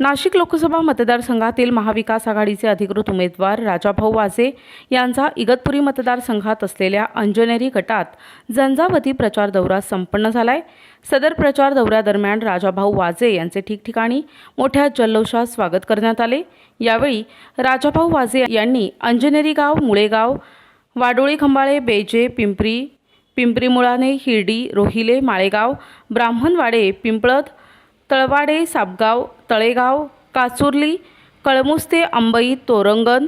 नाशिक लोकसभा मतदारसंघातील महाविकास आघाडीचे अधिकृत उमेदवार राजाभाऊ वाजे यांचा इगतपुरी मतदारसंघात असलेल्या अंजनेरी गटात झंझावती प्रचार दौरा संपन्न झालाय. सदर प्रचार दौऱ्यादरम्यान राजाभाऊ वाजे यांचे ठिकठिकाणी मोठ्या जल्लोषात स्वागत करण्यात आले. यावेळी राजाभाऊ वाजे यांनी अंजनेरी गाव मुळेगाव वाडोळी खंबाळे बेजे पिंपरी पिंपरी मुळाने हिरडी रोहिले माळेगाव ब्राह्मणवाडे पिंपळद तळवाडे सापगाव तळेगाव काचुर्ली कळमुस्ते अंबई तोरंगण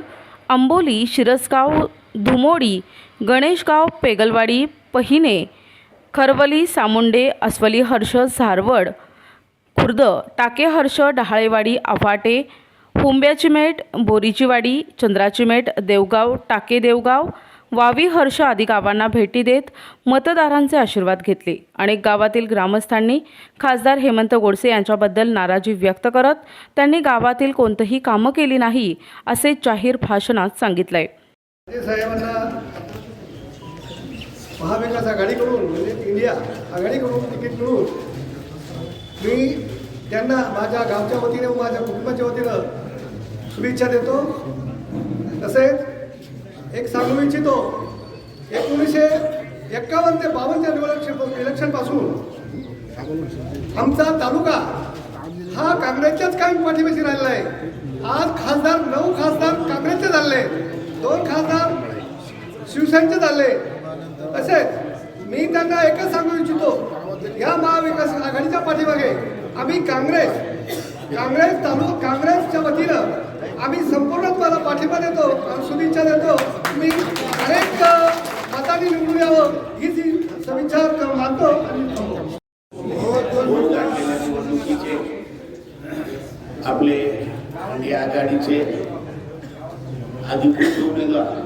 अंबोली शिरसगाव धुमोडी गणेशगाव पेगलवाडी पहिने खरवली सामुंडे अस्वली हर्ष झारवड खुर्द टाकेहर्ष डहाळेवाडी आव्हाटे हुंब्याची मेट बोरीचीवाडी चंद्राची मेट देवगाव टाके देवगाव वावी हर्ष आदी गावांना भेटी देत मतदारांचे आशीर्वाद घेतले. अनेक गावातील ग्रामस्थांनी खासदार हेमंत गोडसे यांच्याबद्दल नाराजी व्यक्त करत त्यांनी गावातील कोणतंही कामं केली नाही असे जाहीर भाषणात सांगितलंय. महाविकास आघाडीकडून म्हणजे इंडिया आघाडीकडून तिकीट मिळून मी त्यांना माझ्या गावच्या वतीने व माझ्या कुटुंबाच्या वतीनं शुभेच्छा देतो. तसेच एक सांगू इच्छितो एकोणीसशे एक्कावन्न ते बावन्नच्या इलेक्शन इलेक्शनपासून आमचा तालुका हा काँग्रेसच्याच काही पाठीपाशी राहिलेला आहे. आज खासदार नऊ खासदार काँग्रेसचे झाले. दोन खासदार शिवसेनेचे झाले. तसेच मी त्यांना एकच सांगू इच्छितो या महाविकास आघाडीच्या पाठीमागे आम्ही काँग्रेस काँग्रेस तालुका काँग्रेसच्या वतीनं आम्ही संपूर्ण तुम्हाला पाठिंबा देतो शुभेच्छा देतो. तुम्ही अनेक अ, निवडून यावं ही जी सविच्छा मानतो आणि हो. आपले या आघाडीचे अधिकृत उमेदवार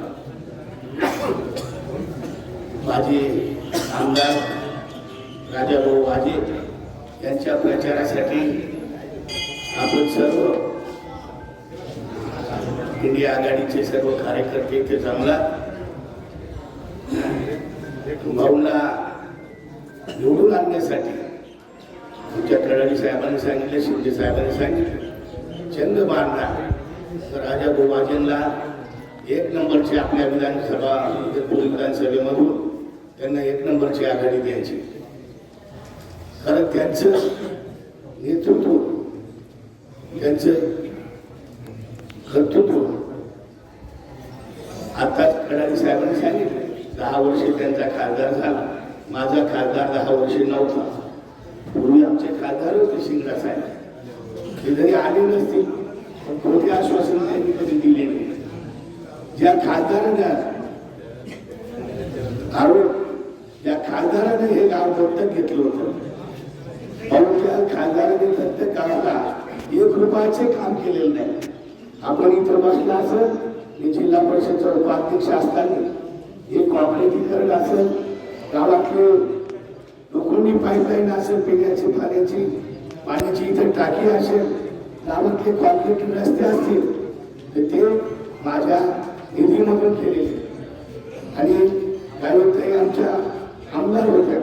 माझे आमदार राजाभाऊ वाजे यांच्या प्रचारासाठी आपण सर्व इंडिया आघाडीचे सर्व कार्यकर्ते इथे जमला. भाऊला निवडून आणण्यासाठी तुमच्या फडणवीस साहेबांनी सांगितलं शिंदे साहेबांनी सांगितलं. चंद मारणार तर राजा गोवाजींना एक नंबरची आपल्या विधानसभा विधानसभेमधून त्यांना एक नंबरची आघाडी द्यायची. कारण त्यांचं नेतृत्व त्यांचं कर्तृत्व. आताच फडणवीस साहेबांनी सांगितलं दहा वर्षे त्यांचा खासदार झाला माझा खासदार दहा वर्षे नव्हता. पूर्वी आमचे खासदार होते शिंगडा साहेब. ते जरी आले नसतील पण कोणते आश्वासन त्यांनी कधी दिले नाही. ज्या खासदारांना आरोप ज्या खासदाराने हे गाव दत्तक घेतलं होतं पण त्या खासदाराने दत्तक गावाला एक रुपयाचे काम केलेलं नाही. आपण इथं बसला असेल मी जिल्हा परिषदचा उपाध्यक्ष असताना हे कॉपरेटिव्ह असेल गावातले लोखंडी पाईपलाईन असेल पिण्याची पाण्याची पाण्याची इथं टाकी असेल गावातले कॉन्क्रीट रस्ते असतील तर ते माझ्या निधीमधून केलेले आणि काही आमच्या आमदार होत्या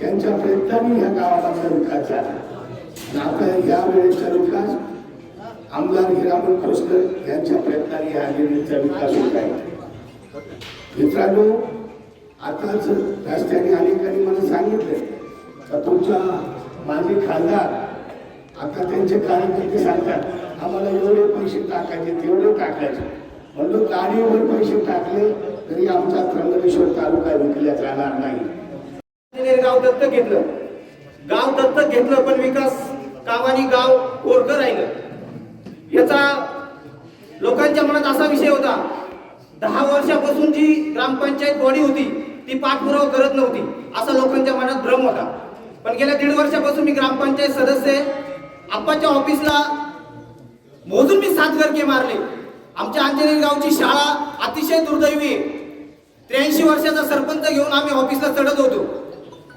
त्यांच्या प्रयत्नांनी ह्या गावाला विकास झाला आता या वेळेचा विकास आमदार हिरामण खोसकर यांच्या प्रयत्नाने या निर्णयाचा विकास होत आहे. मित्रांनो आताच रस्त्याने अनेकांनी मला सांगितलं का तुमच्या माझे खासदार आता त्यांचे कार्यकर्ते सांगतात आम्हाला एवढे पैसे टाकायचे तेवढे टाकायचे. म्हणून गाडीवर पैसे टाकले तरी आमचा त्र्यंबकेश्वर तालुका विकल्या जाणार नाही. गाव दत्तक घेतलं. गाव दत्तक घेतलं पण विकास कामानी गाव कोरकं राहिलं. याचा लोकांच्या मनात असा विषय होता दहा वर्षापासून जी ग्रामपंचायत बॉडी होती ती पाठपुरावा करत नव्हती असा लोकांच्या मनात भ्रम होता. पण गेल्या दीड वर्षापासून मी ग्रामपंचायत सदस्य आहे. आप्पाच्या ऑफिसला मोजून मी सात घरके मारले. आमच्या अंजनेर गावची शाळा अतिशय दुर्दैवी आहे. त्र्याऐंशी वर्षाचा सरपंच घेऊन आम्ही ऑफिसला चढत होतो.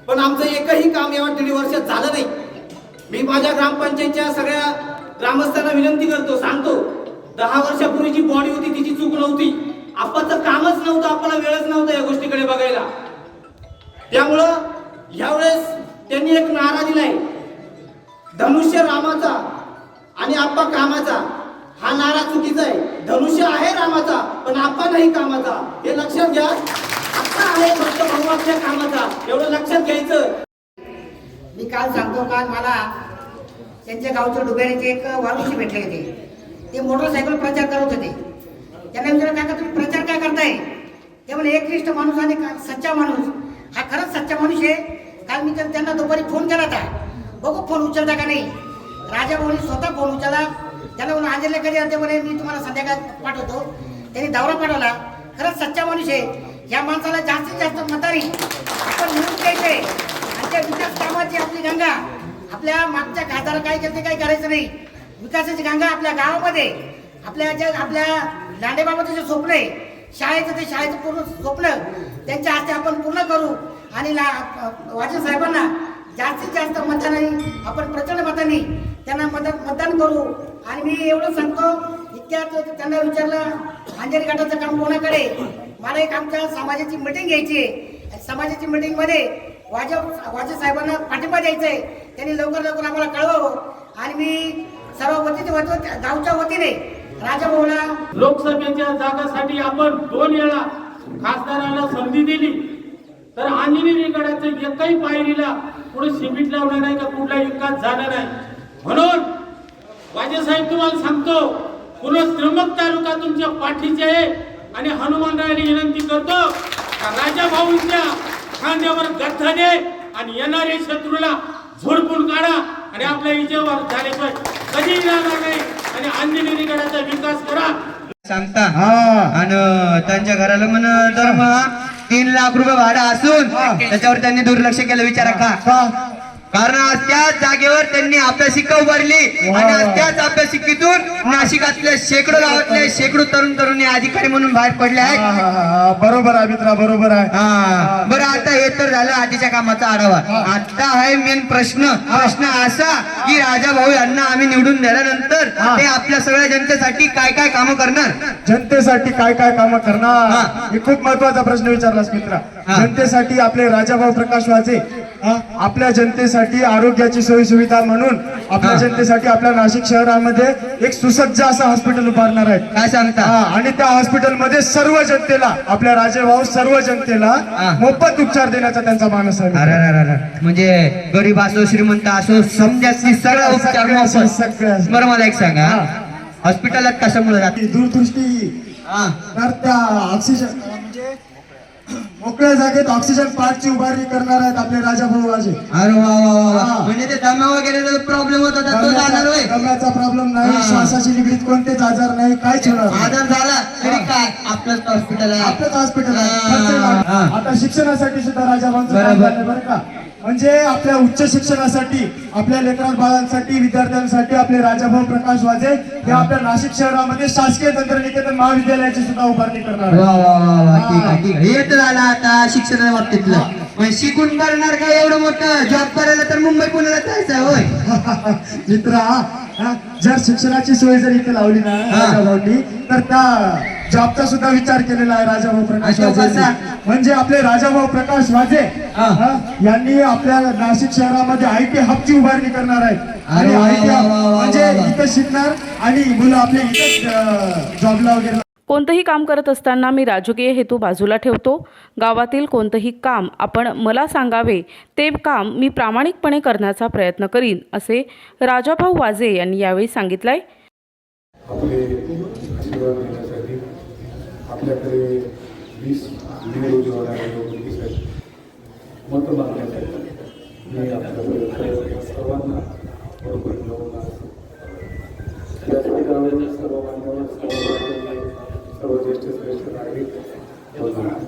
पण आमचं एकही काम या दीड वर्षात झालं नाही. मी माझ्या ग्रामपंचायतच्या सगळ्या ग्रामस्थांना विनंती करतो सांगतो दहा वर्षापूर्वी जी बॉडी होती तिची चूक नव्हती. आपाचं कामच नव्हतं आपल्याला वेळच नव्हता या गोष्टीकडे बघायला. त्यामुळं यावेळेस त्यांनी एक नारा दिलाय. धनुष्य रामाचा आणि आप्पा कामाचा हा नारा चुकीचा आहे. धनुष्य आहे रामाचा पण आप्पा नाही कामाचा. हे लक्षात घ्या. आप्पा आहे फक्त भगवानच्या कामाचा. एवढं लक्षात घ्यायचं. मी काल सांगतो काल मला त्यांच्या गावचे डुबेरीचे एक वारुशी भेटले होते. ते मोटरसायकल प्रचार करत होते. त्यांना विचारलं काका तुम्ही प्रचार काय करताय? ते म्हणे एकनिष्ठ माणूस आणि का- सच्चा माणूस. हा खरंच सच्चा माणूस आहे. काल मी तर त्यांना दुपारी फोन केला होता. बघू फोन उचलता का नाही. राजा भाऊनी स्वतः फोन उचलला. त्याला म्हणून अंजली कधी ते म्हणे मी तुम्हाला संध्याकाळ पाठवतो. त्यांनी दौरा पाठवला. खरंच सच्चा माणूस आहे. या माणसाला जास्तीत जास्त मतारी आपण मिळून द्यायचंय आणि त्या विकास कामाची आपली गंगा आपल्या मागच्या खासदार काय करते काही करायचं नाही. विकासाची गंगा आपल्या गावामध्ये. आपल्या ज्या आपल्या लांडेबाबाचं जे स्वप्न आहे शाळेचं ते शाळेचं पूर्ण स्वप्न त्यांच्या हस्ते आपण पूर्ण करू. आणि ला वाजे साहेबांना जास्तीत जास्त मतांनी आपण प्रचंड मतांनी त्यांना मदत मतदान करू. आणि मी एवढं सांगतो इतक्यात त्यांना विचारलं अंजेरी गटाचं काम कोणाकडे मला एक आमच्या समाजाची मिटिंग घ्यायची आहे. समाजाची मीटिंगमध्ये वाजा वाजे साहेबांना पाठिंबा द्यायचा आहे त्यांनी लवकर लवकर आम्हाला कळवावं. आणि मी सर्व वतीने वती- गावच्या वतीने राजाभाऊला लोकसभेच्या जागासाठी आपण दोन वेळा खासदाराला संधी दिली. तर अंजनी गडाचं एकही पायरीला पुढे सिमेंट लावणार नाही का कुठला विकास झाला नाही. म्हणून वाजेसाहेब तुम्हाला सांगतो पुन्हा त्र्यंबक तालुका तुमच्या पाठीचे आहे. आणि हनुमानरायाला विनंती करतो राजा भाऊंच्या खांद्यावर दे आणि येणारे शत्रूला झोडपून काढा आणि आपल्या विजयावर झाल्याशिवाय कधी जाणार नाही आणि अंजनी गडाचा विकास करा. सांगता. आणि त्यांच्या घराला म्हण दर तीन लाख रुपये भाडं असून त्याच्यावर त्यांनी दुर्लक्ष केलं विचारा का? कारण आज त्याच जागेवर त्यांनी अभ्यासिका उभारली. आणि आज त्याच अभ्यासिकेतून नाशिकातल्या शेकडो गावातले शेकडो तरुण तरुणी अधिकारी म्हणून बाहेर पडले आहेत. बरोबर आहे मित्रा बरोबर आहे. हा. बरं आता हे तर झालं आधीच्या कामाचा आढावा. आता आहे मेन प्रश्न. प्रश्न असा की राजा भाऊ यांना आम्ही निवडून दिल्यानंतर ते आपल्या सगळ्या जनतेसाठी काय काय कामं करणार? जनतेसाठी काय काय कामं. करणार? हे. खूप महत्त्वाचा प्रश्न विचारलास मित्रा. जनतेसाठी आपले राजाभाऊ प्रकाश वाजे आपल्या जनतेसाठी आरोग्याची सोयी सुविधा म्हणून आपल्या. जनतेसाठी आपल्या नाशिक शहरामध्ये एक सुसज्ज असं हॉस्पिटल उभारणार आहेत. काय सांगता? आणि त्या हॉस्पिटलमध्ये सर्व जनतेला आपल्या राजेभाऊ सर्व जनतेला. मोफत उपचार देण्याचा त्यांचा मानस आहे. म्हणजे गरीब असो श्रीमंत असो समजाची सगळा उपचार सगळ्या- बरं मला एक सांगा. हॉस्पिटलात कशामुळे जाते दूरदृष्टी ऑक्सिजन म्हणजे मोकळ्या जागेत ऑक्सिजन पार्कची उभारणी करणार आहेत आपले राजाभाऊ वाजे अरे वा वा वा वा हा. म्हणजे ते दमा वगैरे प्रॉब्लेम होता तर तो जाणार होय दम्याचा प्रॉब्लेम नाही हा. श्वासाची निगडीत कोणतेच आजार नाही काहीच होणार नाही. आजार झाला तरी काय आपलंच हॉस्पिटल आहे आपलंच हॉस्पिटल आहे हा. खर्च. आता शिक्षणासाठी सुद्धा राजाभाऊंचं काम बरोबर. झालं बरं का म्हणजे आपल्या उच्च शिक्षणासाठी आपल्या लेकरां बाळांसाठी विद्यार्थ्यांसाठी आपले राजाभाऊ प्रकाश वाजे हे आपल्या नाशिक शहरामध्ये शासकीय तंत्रनिकेतन महाविद्यालयाची सुद्धा उभारणी करणार वा आहेत. वा वा वा ठीक आहे हे शिक्षणाच्या बाबतीतलं पण शिकून करणार काय एवढं मोठं जॉब करायला तर मुंबई पुण्याला जायचं आहे, होय मित्रा हा, जर शिक्षणाची सोय जर इथे लावली ना हा. राजाभाऊंनी तर त्या जॉबचा सुद्धा विचार केलेला आहे राजाभाऊ प्रकाश अच्छा, वाजे? म्हणजे आपले राजाभाऊ प्रकाश वाजे हा. हा, यांनी आपल्या नाशिक शहरामध्ये आय टी हबची उभारणी करणार आहेत आणि अरे वा, आय टी वा, हब वा, वा, म्हणजे वा. इथं शिकणार आणि मुलं आपले इथं जॉबला वगैरे कोणतंही काम करत असताना मी राजकीय हेतू बाजूला ठेवतो. गावातील कोणतंही काम आपण मला सांगावे ते काम मी प्रामाणिकपणे करण्याचा प्रयत्न करीन असे राजाभाऊ वाजे यांनी यावेळी सांगितलं आपले आशीर्वाद आपल्याकडे वीस मतं मागण्यासाठी मी आपल्याकडे सर्वांना बरोबर घेऊन सर्व मान्यवर सर्व मान्यवर, ज्येष्ठ नागरिक बोलणार.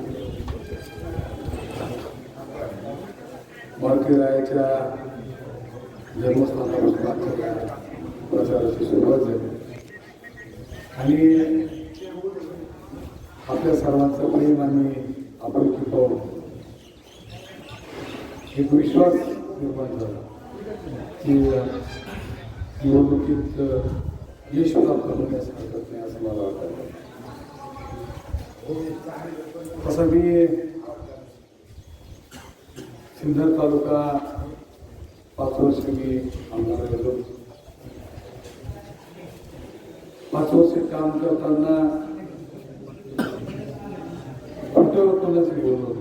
जन्मस्थानापासून आजच्या प्रचाराची सुरुवात झाली आणि आपल्या सर्वांचं प्रेम आणि आपण पाहून एक विश्वास निर्माण झाला की निवडणुकीत यश प्राप्त होण्यास हरकत नाही असं मला वाटतं तसं मी सिन्नर तालुका पाच वर्ष मी आमदार पाच वर्ष काम करताना कुठं कोणाचे बोललो?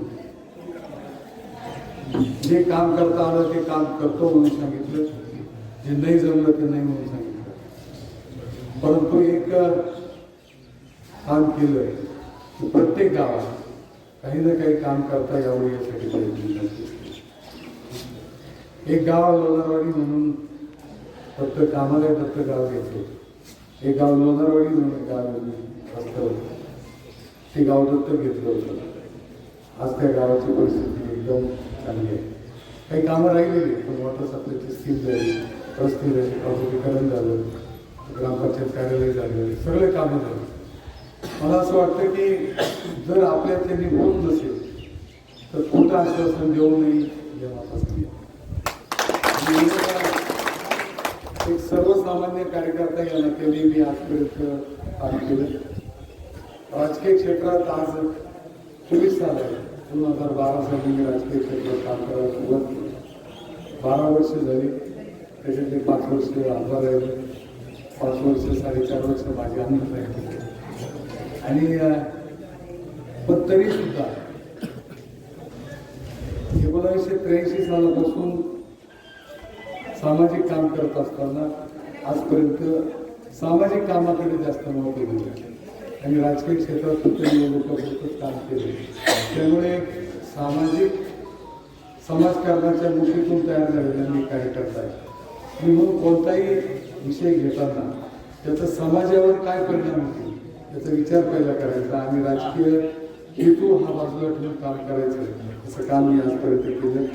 जे काम करता आलं ते काम करतो म्हणून सांगितलं. जे नाही जमलं ते नाही म्हणून सांगितलं. परंतु एक काम केलंय. प्रत्येक गावात काही ना काही काम करता यावं यासाठी प्रयत्न एक गाव लोणारवाडी म्हणून फक्त कामाला फक्त गाव घेतलं एक गाव लोणारवाडी म्हणून गाव रस्ता ते गाव दत्तक घेतलं होतं. आज त्या गावाची परिस्थिती एकदम चांगली आहे. काही कामं राहिलेली पण वॉटर सप्लायची स्कीम झाली. रस्ते झाले खाजगीकरण झालं. ग्रामपंचायत कार्यालय झालं. सगळे कामं झालं. मला असं वाटतं की जर आपल्यातले होत नसेल तर खोटं आश्वासन देऊ नये देवापासून एक सर्वसामान्य कार्यकर्ता या नात्याने मी आजपर्यंत काम केलं. राजकीय क्षेत्रात आज चोवीस साल आहे. दोन हजार बारा साली मी राजकीय क्षेत्रात काम करायला सुरुवात केली. बारा वर्ष झाली. त्याच्यातले पाच वर्ष आभार राहिले पाच वर्ष साडेचार वर्ष माझ्या अन्न राहिले आणि पण तरी सुद्धा एकोणावीसशे त्र्याऐंशी सालापासून सामाजिक काम करत असताना आजपर्यंत सामाजिक कामाकडे जास्त महत्त्व दिलं. आणि राजकीय क्षेत्रात फक्त निवडणुकापुरतंच काम केले. त्यामुळे सामाजिक समाजकारणाच्या गोष्टीतून तयार झालेल्या मी कार्यकर्ता करताय. मी म्हणून कोणताही विषय घेताना त्याचा समाजावर काय परिणाम होतील याचा विचार पहिला करायचा आणि राजकीय हेतू हा बाजूला ठेवून काम करायचं असं काम मी आजपर्यंत केलं.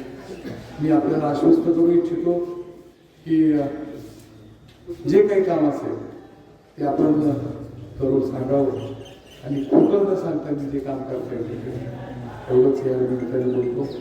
मी आपल्याला आश्वस्त करू इच्छितो की जे काही काम असेल ते आपण करून सांगावं. आणि खोटं न सांगता मी जे काम करता येईल एवढंच या निमित्ताने बोलतो.